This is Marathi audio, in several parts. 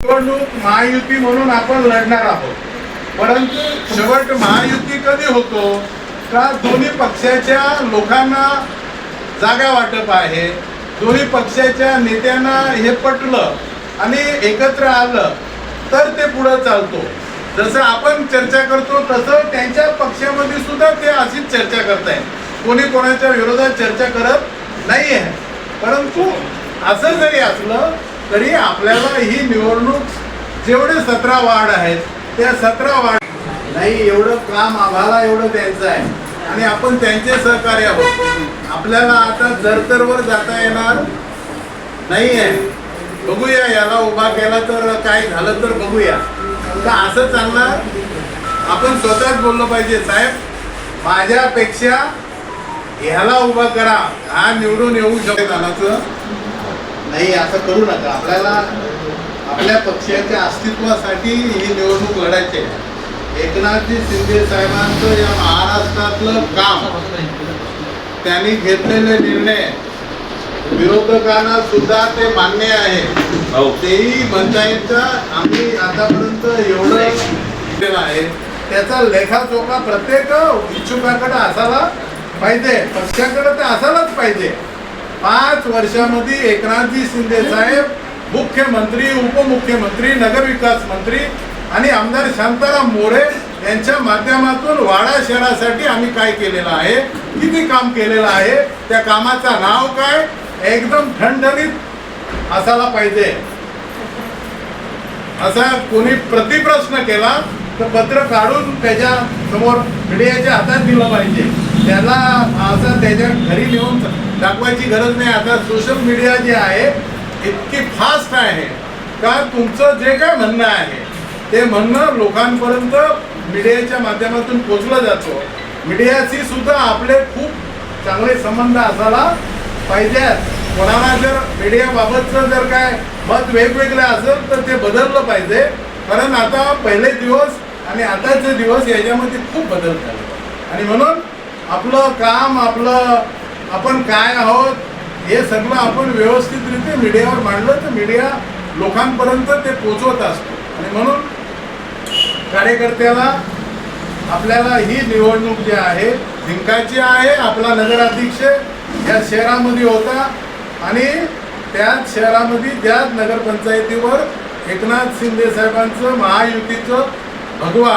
निवडणूक महायुती म्हणून आपण लढणार आहोत. परंतु शेवट महायुती कधी होतो का दोन्ही पक्षाच्या लोकांना जागा वाटप आहे दोन्ही पक्षाच्या नेत्यांना हे पटलं आणि एकत्र आलं तर ते पुढं चालतो. जसं आपण चर्चा करतो तसं त्यांच्या पक्षामध्ये सुद्धा ते अशीच चर्चा करताय कोणी कोणाच्या विरोधात चर्चा करत नाही आहे परंतु असं जरी असलं तरी आपल्याला ही निवडणूक जेवढे सतरा वार्ड आहेत त्या सतरा वार्ड नाही एवढं काम आम्हाला एवढं द्यायचं आहे. आणि आपण त्यांचे सहकार्य आहोत आपल्याला आता जरतरवर जाता येणार नाही आहे बघूया याला उभा केला तर काय झालं तर बघूया. तर असं चालणार आपण स्वतःच बोललं पाहिजे साहेब माझ्यापेक्षा ह्याला उभा करा. हा निवडून येऊ शकत. जाण्याचं नाही असं करू नका. आपल्याला आपल्या पक्षाच्या अस्तित्वासाठी ही निवडणूक लढायची आहे. एकनाथजी शिंदे साहेबांचं या महाराष्ट्रातलं काम त्यांनी घेतलेले निर्णय विरोधकांना सुद्धा ते मान्य आहे. हो. तेही म्हणता आम्ही आतापर्यंत एवढं आहे. त्याचा लेखाजोखा प्रत्येक इच्छुकाकडे असायला पाहिजे पक्षाकडे ते असायलाच पाहिजे. पाच वर्षामध्ये एकनाथजी शिंदे साहेब मुख्यमंत्री उपमुख्यमंत्री नगरविकास मंत्री आणि आमदार शांताराम मोरे यांच्या माध्यमातून वाडा शहरासाठी आम्ही काय केलेलं आहे? किती काम केलेलं आहे? त्या कामाचं नाव काय? एकदम ठणठणीत असायला पाहिजे. असा कोणी प्रतिप्रश्न केला तर पत्र काढून त्याच्यासमोर मीडियाच्या हातात दिलं पाहिजे. त्याला असं त्याच्या घरी नेऊन दाखवायची गरज नाही. आता सोशल मीडिया जे आहे इतकी फास्ट आहे. का तुमचं जे काय म्हणणं आहे ते म्हणणं लोकांपर्यंत मीडियाच्या माध्यमातून पोचलं जातो. मीडियाशी सुद्धा आपले खूप चांगले संबंध असायला पाहिजेत. कोणाला जर मीडियाबाबतचं जर काय मत वेगवेगळं असेल तर ते बदललं पाहिजे. कारण आता पहिले दिवस आणि आताचे दिवस याच्यामध्ये खूप बदल झाले. आणि म्हणून आपलं काम आपलं आपण काय आहोत हे सगळं आपण व्यवस्थितरित्या मीडियावर मांडलं तर मीडिया लोकांपर्यंत ते पोचवत असतो. आणि म्हणून कार्यकर्त्याला आपल्याला ही निवडणूक जी आहे जिंकायची आहे आपला नगराध्यक्ष या शहरामध्ये होता आणि त्याच शहरामध्ये त्याच नगरपंचायतीवर एकनाथ शिंदे साहेबांचं महायुतीचं भगवा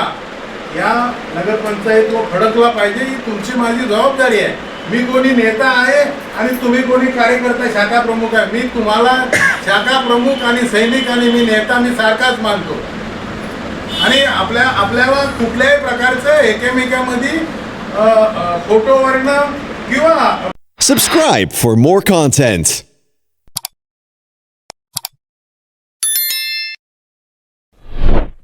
या नगरपंचायत व फडकला पाहिजे ही तुमची माझी जबाबदारी आहे. मी कोणी नेता आहे आणि तुम्ही कोणी कार्यकर्ता शाखा प्रमुख आहे. मी तुम्हाला शाखा प्रमुख आणि सैनिक आणि मी नेता मी सारखाच मानतो. आणि आपल्या आपल्याला कुठल्याही प्रकारचं एकमेकामध्ये फोटो वर्ण फोटोवरनं किंवा सबस्क्राईब फॉर मोर कॉन्टेंट